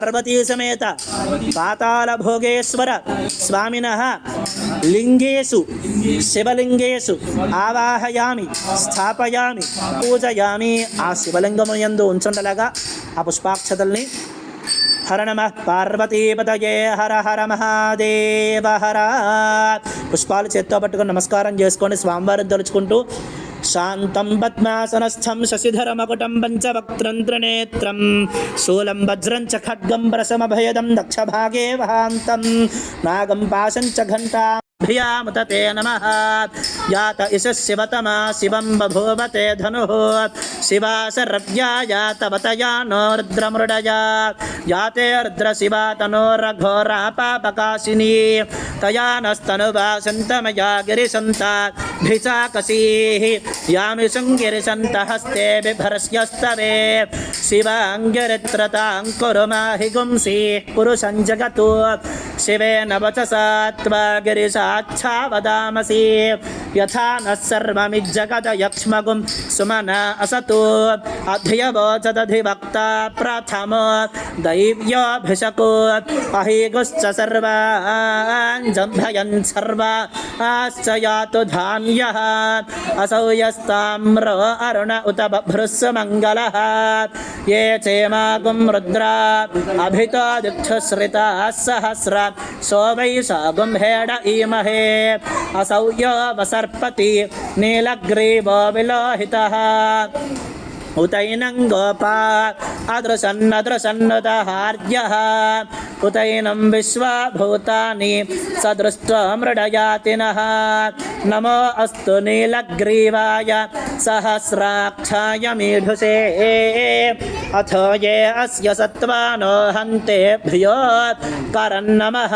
పార్వతీ సమేత పాతాళ భోగేశ్వర స్వామిన లింగేషు శివలింగేషు ఆవాహయామి స్థాపయామి పూజయామి ఆ శివలింగము ఎందు ఉంచుండలగా ఆ పుష్పాక్షతల్ని హర నమ పార్వతీపతయే హర హర మహాదేవ హర పుష్పాలు చేత్తో పట్టుకుని నమస్కారం చేసుకోండి స్వామివారిని తలుచుకుంటూ शान्तं पद्मासनस्थं शशिधरमकुटं पञ्चवक्त्रन्त्रनेत्रं, शूलं वज्रं च खड्गं रसमभयदं दक्षभागे वहान्तं, नागं पाशं च घण्टाम् ఘంటా भियामुत ते नमः। यात इष शिवतमा शिवं बभूवते धनुः। शिवा शरव्या यातवतया नो रुद्रमृडया। याते रुद्रशिवा तनोरघोरा पापकाशिनी तया नस्तनुवा सन्तमया गिरिसन्ता भिचाकसीः यामि शृङ्गिरिसन्त हस्ते बिभरस्यस्तवे शिवाङ्गिरित्रताङ्कुरु माहि गुंसीः। पुरुषं जगतु। शिवेन वचसा गिरिशाच्छा वदामसि यथा नः सर्वमिज्जगत यक्ष्मगुं सुमना असतु। अध्यवोचदधिवक्ता प्रथमो दैव्योऽभिषको अहिगुश्च सर्वान् जम्भयन् सर्वाश्च यातु धान्यः। असौ यस्ताम्रो अरुण उत बभ्रुस्सुमङ्गलः ये चेमागुं रुद्रा अभितो दिक्षुश्रिताः सहस्र। सो वै सागुम्हेड ईमहे असौ यो वसर्पति नीलग्रीवो विलोहितः। उतैनं गोपा अदृशन्नदृशन्नुतहार्यः उतैनं विश्वभूतानि सदृष्ट्वमृडयातिनः नमो अस्तु नीलग्रीवाय सहस्राक्षाय मीढुषे अथो ये अस्य सत्त्वानो हन्तेभ्यो करन्नमः।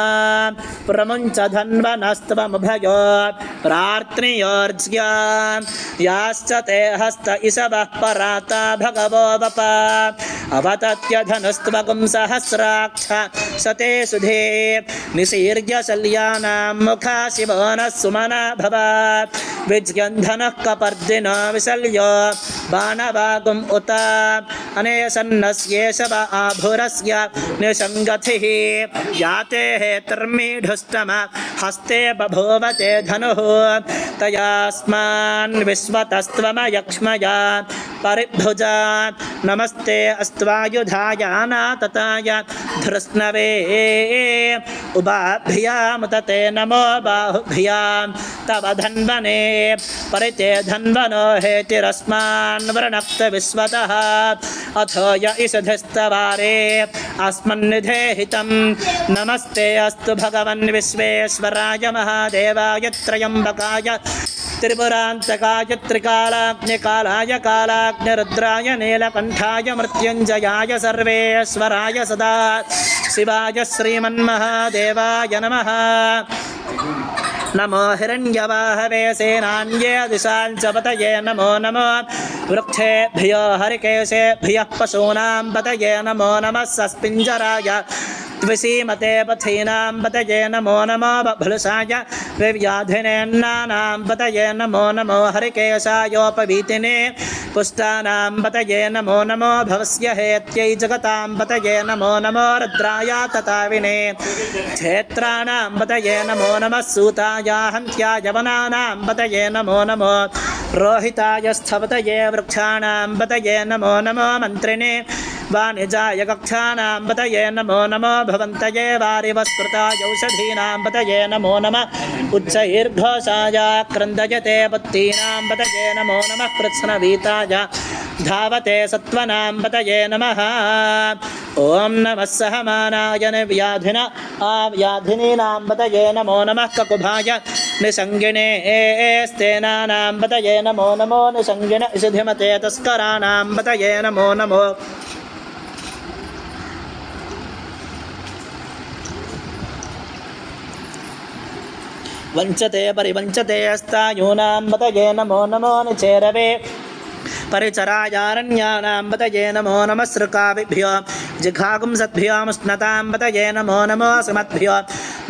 प्रमुञ्च धन्वनस्त्वमुभयो प्रार्त्नियोर्ज्या याश्च ते हस्त इषवः पराता भगवो वप। अवतत्यधनुस्त्वगुं सहस्राक्ष सते सुधे निशीर्य शल्यानां मुखा शिवो नः सुमना भव। विज्ञन्धनः कपर्दिनो विशल्यो बाणवागुम् उत अनेशन्नस्येष व आभुरस्य हस्ते बभूवते धनुः। तयास्मान् विश्वतस्त्वमयक्ष्मया, परिभुजा, नमस्ते अस्त्वायुधायानातताय धृष्णवे। उभाभ्यामुत ते नमो बाहुभ्यां, तव धन्वने, परिते धन्वनो हेतिरस्मान् वृणक्त विश्वतः अथो य इषधिस्तवारे अस्मन्निधेहितं नमस्ते अस्तु भगवन् विश्वेश्वराय महादेवाय त्र्यम्बकाय। त्रिपुरान्तकाय त्रिकालाग्निकालाय कालाग्निरुद्राय नीलकण्ठाय मृत्युञ्जयाय सर्वेश्वराय सदा। शिवाय श्रीमन्महादेवाय नमः। नमो हिरण्यवाहवे सेनान्ये दिशां च पतये नमो नमो। वृक्षेभ्यो हरिकेशेभ्यः पशूनां पतये नमो नमः। सस्पिञ्जराय द्विषीमते पथीनां पतये नमो नमो। बभलुषाय विव्याधिनेन्नानां पतये नमो नमो। हरिकेशायोपवीतिने पुष्टानां पतये नमो नमो भवस्य हेत्यै जगतां पतये नमो नमो रुद्राय तताविने क्षेत्राणां पतये नमो नमः सूताय हन्त्याय वनानां पतये नमो नमो रोहिताय स्थपतये वृक्षाणां पतये नमो नमो मन्त्रिणे वाणिजाय कक्षाणां पतये नमो नमो भवन्तये वारिवस्कृताय औषधीनां पतये नमो नमः। उच्चैर्घोषाय क्रन्दयते पत्तीनां पतये नमो नमः। कृत्स्नवीताय धावते सत्त्वनां पतये नमः। ॐ नमः सहमानाय व्याधिन आव्याधिनीनां पतये नमो नमः। ककुभाय निसङ्गिणे स्तेनानां पतये नमो नमो। निसङ्गिन इषधिमते तस्कराणां पतये नमो नमो। वञ्चते परिवञ्चते अस्तायूनां पतये नमो नमो निचेरवे परिचरायारण्यानां पतये नमो नमः सृकाविभ्यो जिघागुंसद्भ्योमुष्णतां पतये नमो नमो सुमद्भ्यो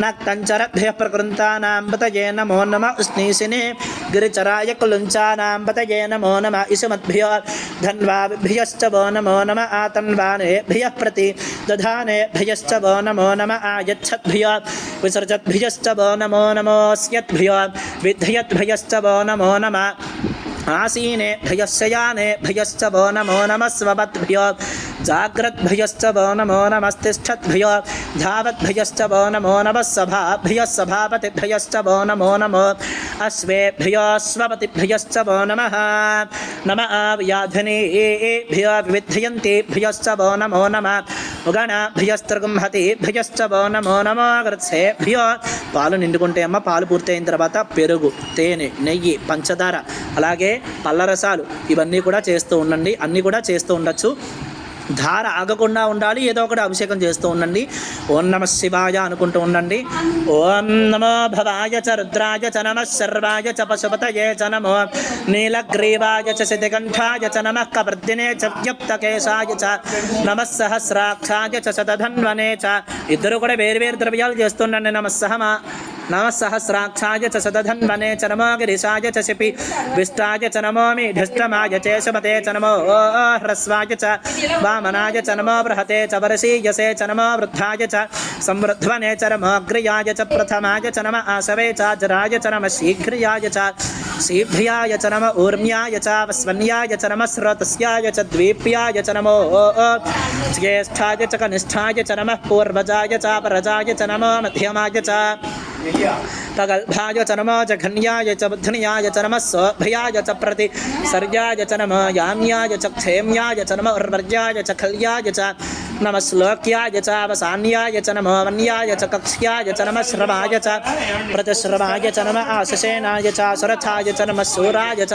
नक्तञ्चरभ्यः प्रकृन्तानां पतये नमो नमः उष्णीशिने गिरिचराय कुलुञ्चानां पतये नमो नमः इषमद्भ्यो धन्वाभिभ्यश्च वो नमो नम आतन्वानेभ्यः प्रति दधानेभ्यश्च वो नमो नम आयच्छद्भ्यो विसर्जद्भ्यश्च वो नमो नमोऽस्यद्भ्यो विद्धयद्भ्यश्च वो नमो नमः आसीनेभ्यश्च यानेभ्यश्च वो नमो नमः स्वपद्भ्यो जाग्रद्भ्यश्च वो नमो नमस्तिष्ठद्भ्यो। धावद्भ्यश्च वो नमो नमः सभाभ्यः सभापतिभ्यश्च वो नमो नमो। अश्वेभ्यो स्वपतिभ्यश्च वो नमः। नम आव्याधनेभ्यो विविध्यन्तेभ्यश्च वो नमो नमः। గణభ్యస్త్రగుంహతిభ్యశ్చ వో నమో నమో గృత్సేభ్యో పాలు నిండుకుంటే అమ్మ పాలు పూర్తయిన తర్వాత పెరుగు తేనె నెయ్యి పంచదార అలాగే పళ్ళరసాలు ఇవన్నీ కూడా చేస్తూ ఉండండి అన్నీ కూడా చేస్తూ ఉండొచ్చు. ధార ఆగకుండా ఉండాలి ఏదో ఒకటి అభిషేకం చేస్తూ ఉండండి. ఓం నమ శివాయ అనుకుంటూ ఉండండి. ఓం నమో భవాయ చ రుద్రాయ చ నమ శర్వాయ చ పశుపతయే చ నమో నీలగ్రీవాయ చ శితికంఠాయ చ నమ కవర్దినే చ వ్యప్తకేశాయ చ నమ సహస్రాక్షాయ చ శతధన్వనే చ. ఇద్దరు కూడా వేరు వేరు ద్రవ్యాలు చేస్తుండండి నమ సహమా. నమస్సహస్రాక్షాయ చ సదధన్వనే చ నమో గిరిశాయ చ శిపి విష్టాయ చ నమోమి ఢష్టమాయ చేశమతే చ నమో హ్రస్వాయ చ వామనాయ చ నమో బృహతే చ వరసీయసే చ నమో వృద్ధాయ చ సంవృధ్వనే చ నమోగ్రియాయ చ ప్రథమాయ చ నమ ఆసవే చాజరాయ చ నమ శీఘ్రియాయ చ శీభ్యాయ చ నమ ఊర్మ్యాయ చ వస్వన్యాయ చ నమ స్రోతస్యాయ చ ద్వీప్యాయ చ నమో జ్యేష్ఠాయ చ కనిష్టాయ చ నమ పూర్వజాయ చ పరజాయ చ నమో మధ్యమాయ చ प्रगल्भाय च नमो जघन्याय च बुद्धन्याय च नमः सोभयाय च प्रति सर्याय च नमो याम्याय च क्षेम्याय च नमो उर्वर्याय च खल्याय च नमः श्लोक्याय च अवसान्याय च नमो वन्याय च कक्ष्याय च नमः श्रवाय च प्रतिश्रवाय च नमः आशसेनाय च सुरथाय च नमः शूराय च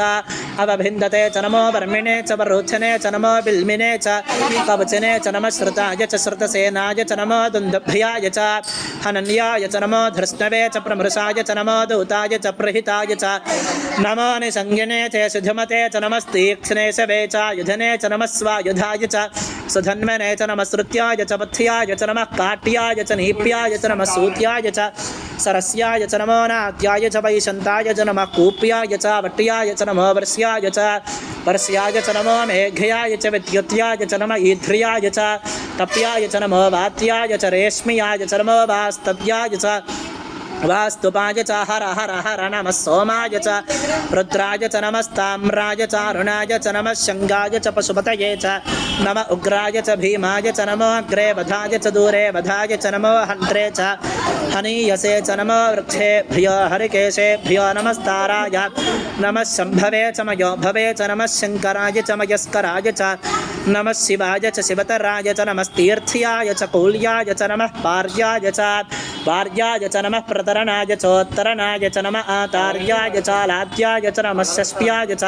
अवभिन्दते च नमो वर्मिणे च वरोचने च नमो बिल्मिने च कवचने च नमः श्रुताय च श्रुतसेनाय च नमो दुन्दभ्याय च हनन्याय च नमो धृष्णवे च प्रमृषाय च नमो दूताय च प्रहिताय च नमो निसंज्ञने च सुधमते च नमस्तीक्ष्णे शवे च युधने च नमः स्वायुधाय च सुधन्वने च नमः श्रुत्याय च पथ्याय च नमः काट्याय च नीप्याय च नमः सूत्याय च सरस्याय च नमो नाद्याय च वैशन्ताय च नमः कूप्याय च वट्याय च नमो वर्ष्याय च वर्ष्याय च नमो मेघ्याय च विद्युत्याय च नम ईध्र्याय च तप्याय च नमो वात्याय च रेश्म्याय च नमो वास्तव्याय च वास्तुपाय च, हर हर हर नमः, सोमाय च, रुद्राय च, नमस्ताम्राय च, अरुणाय च, नमः शङ्गाय च, पशुपतये च, नम उग्राय च, भीमाय च, नमो अग्रे वधाय च, दूरे वधाय च, नमो हन्त्रे च, हनीयसे च, नमो वृक्षेभ्यो हरिकेशेभ्यो नमस्ताराय, नमः शम्भवे च, मयो भवे च, नमः शङ्कराय च, मयस्कराय च, नमः शिवाय च, शिवतराय च, नमस्तीर्थ्याय च, कौल्याय च, नमः पार्याय च वार्याय च नमः प्रतरणाय चोत्तरणाय च नम आतार्याय च लाद्याय च नमः षष्ट्याय च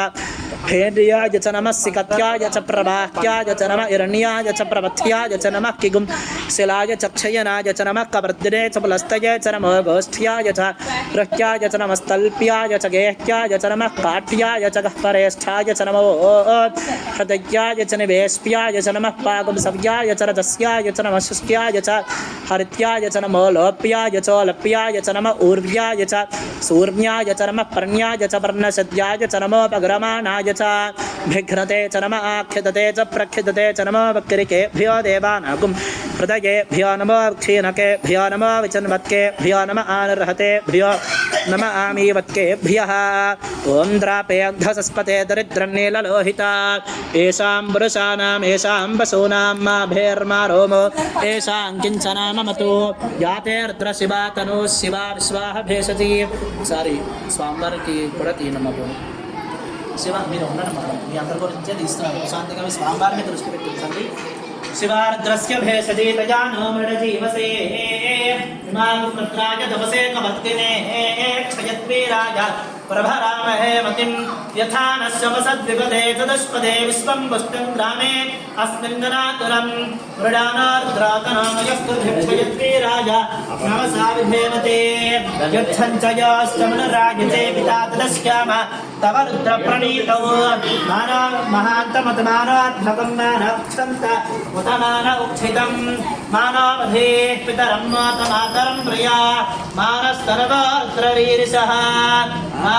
भेन्द्रियाय च नमः सिकत्याय च प्रवाह्याय च नमः हिरण्याय च प्रवथ्याय च नमः किगुं शिलाय च च नमः कवर्दिने च पुलस्तये च नमो गोष्ठ्याय च गृह्याय च नमस्तल्प्याय च गेह्याय च नमः काठ्याय च गह्परेष्ठाय ऊर्व्याय पर्ण्याय मनसा बिघ्रते च नम आख्यदते च प्रक्षिदते च नमो वक्रिकेभ्यो देवानागुं हृदयेभ्यो नमो क्षीणकेभ्यो नमो विचन्वत्केभ्यो नम आनर्हतेभ्यो नम आमीवत्केभ्यः ॐ द्रापेऽर्धसस्पते दरिद्रन्नीललोहिता येषां पुरुषाणां येषां पशूनां मा भेर्मा रोमो येषां किञ्चना ममतु यातेऽर्द्र शिवा तनु शिवा विश्वाः भेषजी सारी स्वाम्बर् की पुरति नमः శివ మీరు ఉన్నారమ్మా మీ అందరి గురించే తీస్తున్నారు శాంతిగా మీ స్వామివారిని దృష్టి పెట్టించండి శివార్ద్రస్య భేషజీ తజానో మృడజీవసే హిమాగ్రద్రాయ దవసే కవత్తినే प्रभरामहे मतिं यथा न शमसद्विपदे तदस्पदे विश्वं वस्तुं ग्रामे। अस्मिन् दरातुरं मृडानार्द्रातनामयः पृथिव्यत्वीराजा नमसा विभेमते युद्धं च याश्चमनराजते पिता तदस्याम तव रुद्रप्रणीतौ। माना महान्तमतमानात्मकं मानक्षन्त उत मान उक्षितं मानावधेः पितरं प्रिया। मानस्तर्वार्द्ररीरिषः मा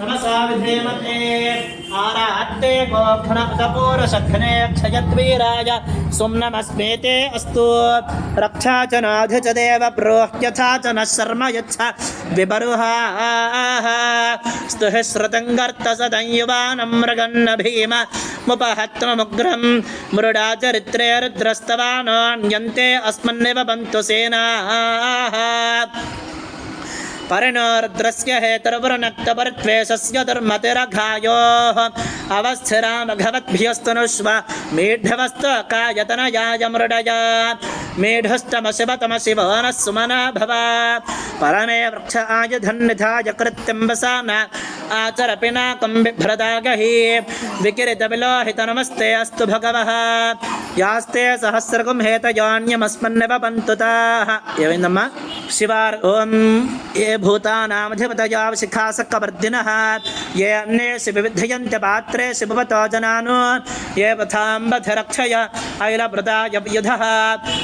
नमसा विधेमते आरात्ते क्षयद्वीराय सुम्नमस्मेते अस्तु। रक्षा च नाध च देव प्रोह्यथा च नः शर्म यच्छ। विबरुहाः। स्तुः मृगन्न भीम। मुपहत्ममुग्रं मृडा चरित्रे रुद्रस्तवानान्यन्ते अस्मन्नेव बन्तु सेनाः। परिणोर्द्रस्य हेतुर्वृनक्तपरत्वेषस्य दुर्मतिरघायोः अवस्थिरामघवद्भ्यस्तनुष्व मेढ्यवस्त कायतनयाय मृडया मेढस्तमशिवतमशिव नः सुमना भव परमे वृक्ष आयुधन्निधाय कृत्यं वसान आचरपिनाकं बिभ्रदागहि विकिरितविलोहित नमस्ते अस्तु भगवः। यास्ते सहस्रगुं हेतयोन्यमस्मन्निव पन्तुताः एवैन्दम्मा शिवार् ॐ ये भूतानामधिपतयावशिखासकवर्धिनः। ये अन्येषु विविधयन्त्य पात्रे शिववतो जनानो। ये पथाम्बधिरक्षय ऐलभृताय युधः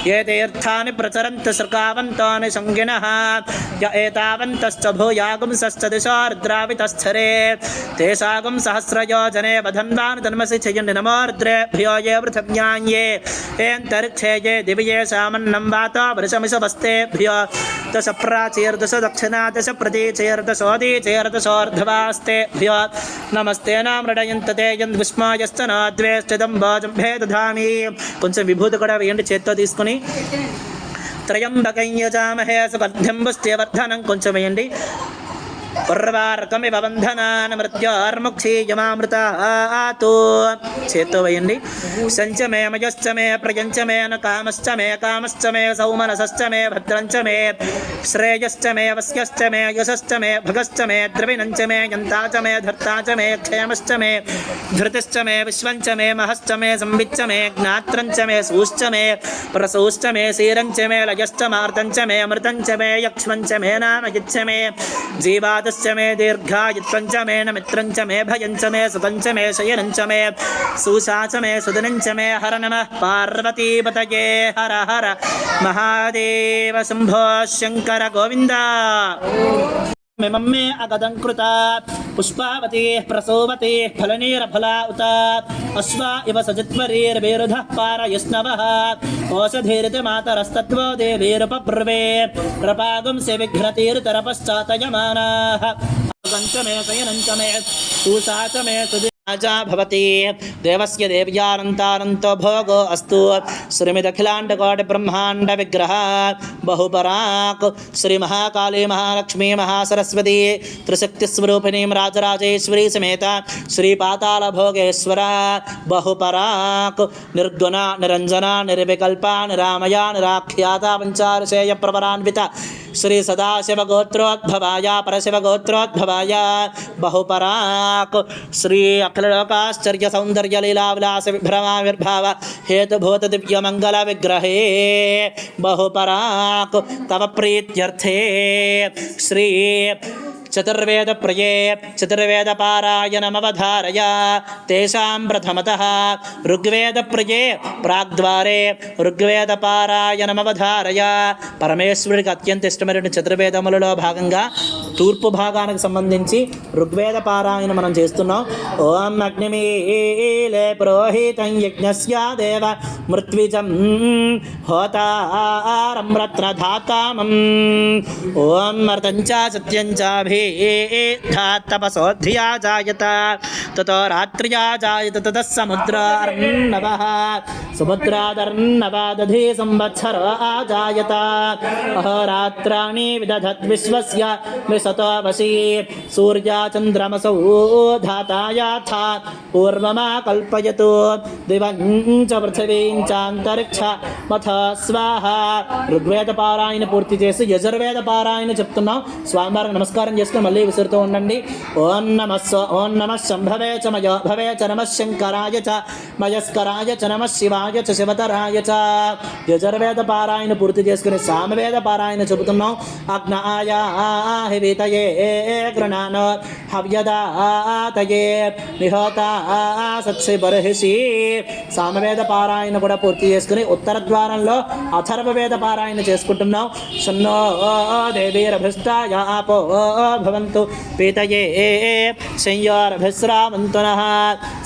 ये ఏతీర్థాని ప్రచరంత సృకావంతాని సంగిన ఏతావంతశ్చ భూయాగుంసశ్చ దిశార్ద్రావితస్థరే తేషాగం సహస్రయోజనే వధన్వాన్ తన్మసి చెయ్యండి నమోర్ద్రేభ్యో ఏ పృథగ్ఞాన్యే ఏంతరిక్షే ఏ దివ్యే సామన్నం వాత వృషమిషవస్తేభ్యో దశ ప్రాచీర్దశ దక్షిణా దశ ప్రతీచీర్దశోదీచీర్దశోర్ధవాస్తేభ్యో నమస్తే నామృడయంతతే యద్విస్మాయస్తనాద్వేష్టిదం భోజం భేదధామి కొంచెం విభూతి కూడా వేయండి చేత్తో తీసుకుని త్రయంబకం యజామహే సుగర్ధం పుష్టివర్ధనం కొంచెం వేయండి ఉర్వార్కమివ బంధనాన్ మృత్యోర్ముక్షీయమామృతాతో చేత్తో వేయండి. సంచ మే మయశ్చ మే ప్రయంచ మే న కామశ్చ మే కామశ్చ మే సౌమనసశ్చ మే భద్రంచ మే శ్రేయశ్చ మే వస్యశ్చ మే యశశ్చ మే భగశ్చ మే ద్రవిణంచ మే యంతాచ మే ధర్తాచ మే క్షేమశ్చ మే ధృతిశ్చ మే విశ్వంచ మే మహశ్చ మే సంవిచ్చ మే జ్ఞాత్రంచ మే సూశ్చ మే ప్రసూశ్చ మే శీరంచ మే లయశ్చ మార్తంచ మే అమృతంచ మే యక్ష్మంచ మే నామయచ్చ మే జీవా आयुरातस्य मे दीर्घायुत्वं च मे न मित्रं च मे भयं च मे सुतं च मे शयनं च मे सुषा च मे सुदनं च मे हर नमः पार्वतीपतये हर हर महादेव शम्भो शङ्कर गोविन्द मिमम्मे अगदं कृता पुष्पावतीः प्रसोवतीः फलनीरफला उत अश्वा इव सजित्वरीर्विरुधः पारयस्नवः ओषधीरितमातरस्तत्त्वो देवीरुपब्रवे। प्रपागुंसि विघ्रतीर्तरपश्चातयमानाः च शयनञ्चमे शयनं च च मे सुदि राजा भवति। देवस्य देव्यानन्तानन्तो भोगो अस्तु। श्रीमिदखिलाण्डकोटिब्रह्माण्डविग्रह बहुपराक्। श्रीमहाकाली महालक्ष्मी महासरस्वती। त्रिशक्तिस्वरूपिणीं राजराजेश्वरी समेत। श्रीपातालभोगेश्वर। बहुपराक्। निर्गुणा निरञ्जना, निर्विकल्पा, निरामया, निराख्याता पञ्चारशेयप्रवरान्विता श्री सदाशिवगोत्रोद्भवाय परशिवगोत्रोद्भवाय बहुपराक् श्री हेतुभूत विग्रहे बहुपराक् तव प्रीत्यर्थे श्री చతుర్వేద ప్రియే చతుర్వేద పారాయణమవధారయ తేషాం ప్రథమత ఋగ్వేద ఋగ్వేదప్రియే ప్రాగ్ద్వారే ఋగ్వేదపారాయణమవధారయ పరమేశ్వరుడికి అత్యంత ఇష్టమైన చతుర్వేదములలో భాగంగా తూర్పు భాగానికి సంబంధించి ఋగ్వేద పారాయణ మనం చేస్తున్నాం. ఓం అగ్నిమీలే పురోహితం యజ్ఞస్య దేవ మృత్విజం హోతారం రత్న ధాతామం ఓం మర్తంచ సత్యంచాభి మృతంచ సత్యం చాభిధాత్తపసోధ్యా జాయత తతో రాత్ర్యా జాయత తతः సముద్రార్ణవः సముద్రాదర్ణవాదధి సంవత్సర ఆజాయత అహోరాత్రాణి విదధద్విశ్వస్య విశతో వశీ సూర్యా చంద్రమసౌ ధాతాయాథ పూర్వమా కల్పయతు దివం చ పృథివీం చాంతరిక్ష మథ స్వాహ ఋగ్వేద పారాయణ పూర్తి చేసి యజుర్వేద పారాయణ చెప్తున్నాం స్వామివారికి నమస్కారం చేసి చేసుకుని మళ్ళీ విసురుతూ ఉండండి. ఓం నమ ఓం నమ శంభవే చ మయో భవే చ నమ శంకరాయ చ మయస్కరాయ చ నమ శివాయ చ శివతరాయ చ. యజుర్వేద పారాయణ పూర్తి చేసుకుని సామవేద పారాయణ చెబుతున్నాం. అగ్నాయ హివితయే గృణాన్ హవ్యదాతయే. నిహోత సత్సి బర్హిషి. సామవేద పారాయణ కూడా పూర్తి చేసుకుని ఉత్తర ద్వారంలో అథర్వ వేద పారాయణ చేసుకుంటున్నాం. సున్నో దేవీరభిష్టాయ ఆపో भवन्तु पीतये ए ए संयोरभिस्रावन्तुनः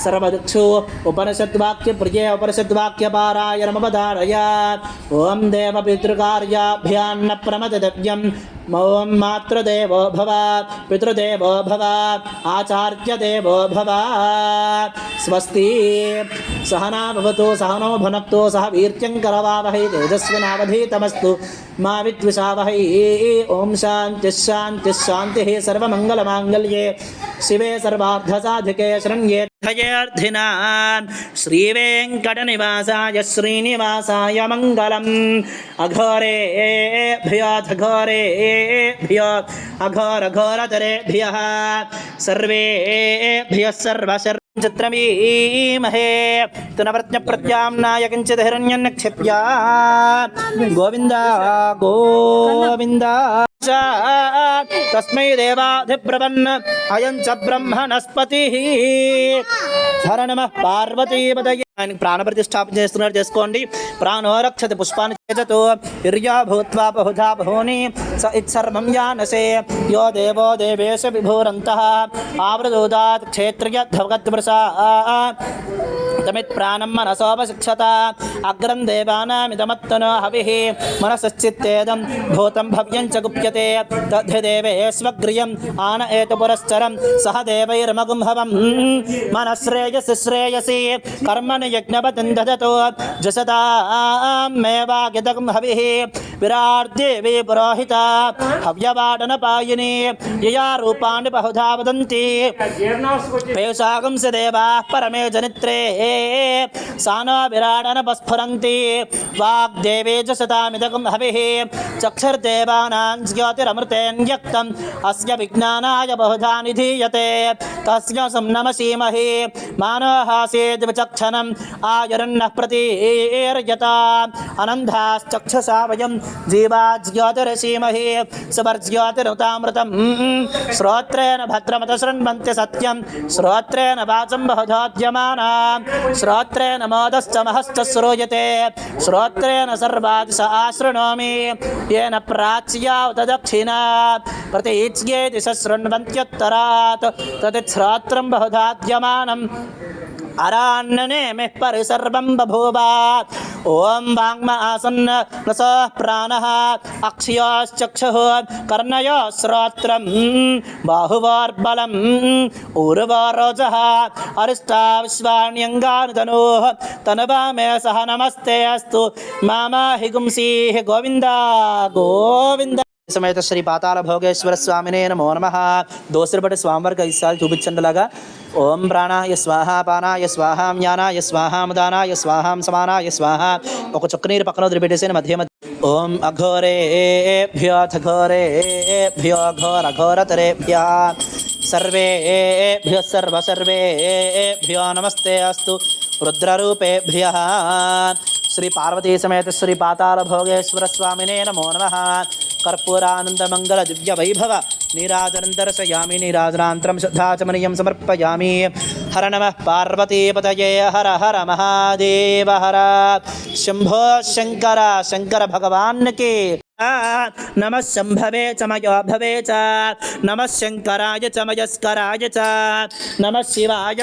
सर्वदिक्षु उपनिषद्वाक्यप्रिये उपनिषद्वाक्यपारायणमुपधारया ॐ देवपितृकार्याभ्यान्न प्रमदव्यम् ॐ मातृदेवो भव। पितृदेवो भव। आचार्यदेवो भव। स्वस्ति। सहना भवतु सहनो भुनक्तु, सह वीर्यं करवावहै तेजस्विनावधीतमस्तु। मा विद्विषावहै। ॐ शान्तिः शान्तिः शान्तिः। శాంతి శాంతి సర్వమంగళమాంగళ్యే శివే సర్వార్థసాధికే శరణ్యే ధయేర్థినా శ్రీవేంకటనివాసాయ శ్రీనివాసాయ మంగళం అఘోరేభ్యోఘోరేభ్యో అఘోరఘోరతరేభ్యः सर्वेभ्यः सर्वशर् चित्रमीमहे చిత్రమీమహే తునవ్రత్న ప్రత్యామ్నాయ కించిత్ హిరణ్యన్నిక్షిప్య గోవింద గోవింద. తస్మై దేవాధిబ్రవన్ అయం చ బ్రహ్మణస్పతి. హర నమ పార్వతీపదయ ఆయనకి ప్రాణప్రతిష్టాపన చేస్తున్నారు. చేసుకోండి. ప్రాణోరక్షతి పుష్పాన్ని చేతతో ఇర్యా భూత్వా బహుధా బహూని స ఇత్సర్వం యానసే యో దేవో దేవేశ విభూరంత. ఆవృదూదాత్ క్షేత్రయ ధవగద్వృషా. తమిత్ ప్రాణం మనసోపశిక్షత అగ్రం దేవానామిదమత్తనో హవి మనసశ్చిత్తేదం భూతం భవ్యం చ గుప్యతే తద్ధి దేవేష్వగ్రియం ఆన ఏతు పురశ్చరం సహ దేవైరమగుంభవం మనశ్రేయసి శ్రేయసి కర్మని యజ్ఞపతిం దదతు జసతామేవాగిదం హవిః विरार्ते वे पुरोहिता। हव्यवाडनपायिनी यया रूपाणि बहुधा वदन्ति। पेषागं स देवाः, परमे जनित्रे सा न विराडनपस्फुरन्ति। वाग्देवे च सतामिदकं हविः। चक्षुर्देवानां ज्योतिरमृतेऽन्यक्तम् अस्य विज्ञानाय बहुधा निधीयते। तस्य आयुरन्नः प्रतीर्यता अनन्धाश्चक्षुषा वयम् జీవాజ్యోతిరసీమహే సువర్జ్యోతిరుతామృతం శ్రోత్రేణ భద్రమత శృణ్వంతి సత్యం శ్రోత్రేణ వాచం బహుధోద్యమానా శ్రోత్రేణ మోదశ్చ మహశ్చ శ్రూయతే శ్రోత్రేణ సర్వాది స ఆశృణోమి ఏన ప్రాచ్యా ఉదక్షిణా ప్రతిచ్యేతి సశృణ్వంత్యుత్తరాత్ తది శ్రోత్రం బహుధాద్యమానం बहुधाद्यमानम् अरान्ननेमिः परिसर्वं बभूव ॐ वाङ्म आसन्न रसः प्राणः। अक्षयोश्चक्षुः कर्णयो श्रोत्रं मे सह नमस्ते अस्तु। मामा हि गोविन्द। గోవింద సమేత శ్రీ పాతాల భోగేశ్వర స్వామినే నమో నమ దోసరిపటి స్వామివారికి ఐదు సార్లు చూపించండిలాగా ఓం ప్రాణాయ స్వాహ పానాయ స్వాహాం జ్ఞానాయ స్వాహాం దానాయ స్వాహాం సమానాయ స్వాహ ఒక చుక్క నీరు పక్కన వదిలిపెట్టేసి మధ్య మధ్య ఓం అఘోరేభ్యోథ ఘోరేభ్యో ఘోర ఘోరతరేభ్య సర్వేభ్య సర్వ సర్వేభ్యో నమస్తే అస్తు రుద్రరూపేభ్య శ్రీ పార్వతీ సమేత శ్రీ పాతాల భోగేశ్వర స్వామినే నమో నమ కర్పూరానందమంగళ దివ్య వైభవ నీరాజనం దర్శయామి నీరాజనాంతరం శుద్ధాచమనీయం సమర్పయామి హర నమ పార్వతీపతయే హర హర మహాదేవ హర శంభో శంకర శంకర భగవాన్ కి నమ శంభవే చ మయో భవే చ నమ శంకరాయ చ మయస్కరాయ చ నమ శివాయ